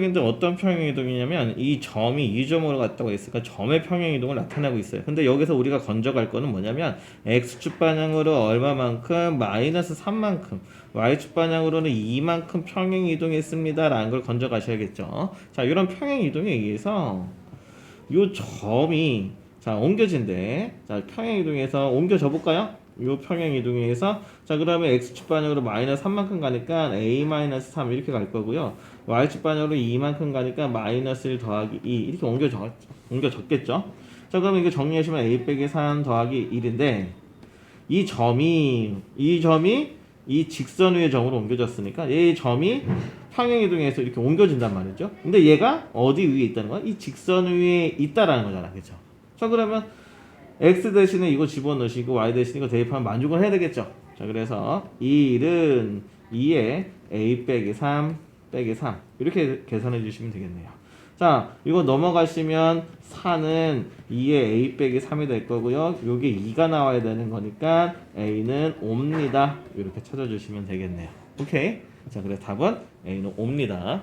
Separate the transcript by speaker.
Speaker 1: 근데 어떤 평행이동이냐면 이 점이 이 점으로 갔다고 했으니까 점의 평행이동을 나타내고 있어요. 근데 여기서 우리가 건져갈 거는 뭐냐면 x축 방향으로 얼마만큼 마이너스 3만큼 y축 방향으로는 2만큼 평행이동했습니다라는 걸 건져가셔야겠죠. 자 이런 평행이동에 의해서 요 점이 자 옮겨진대. 자 평행이동에서 옮겨져 볼까요? 요 평행이동에서 자 그러면 x축 방향으로 마이너스 3만큼 가니까 a 마이너스 3 이렇게 갈 거고요. y축 방향으로 2만큼 가니까 마이너스 1 더하기 2 이렇게 옮겨져 옮겨졌겠죠. 자 그러면 이거 정리하시면 a 빼기 3 더하기 1인데 이 점이 이 점이 이 직선 위의 점으로 옮겨졌으니까 이 점이 평행이동에서 이렇게 옮겨진단 말이죠. 근데 얘가 어디 위에 있다는 거야? 이 직선 위에 있다라는 거잖아, 그렇죠? 자 그러면 x 대신에 이거 집어넣으시고 y 대신에 이거 대입하면 만족을 해야 되겠죠. 자 그래서 이 1은 2에 a 빼기 3 빼기 3 이렇게 계산해 주시면 되겠네요. 자 이거 넘어가시면 4는 2에 a 빼기 3이 될 거고요. 요게 2가 나와야 되는 거니까 a는 5입니다. 이렇게 찾아주시면 되겠네요. 오케이. 자 그래 답은 a는 5입니다.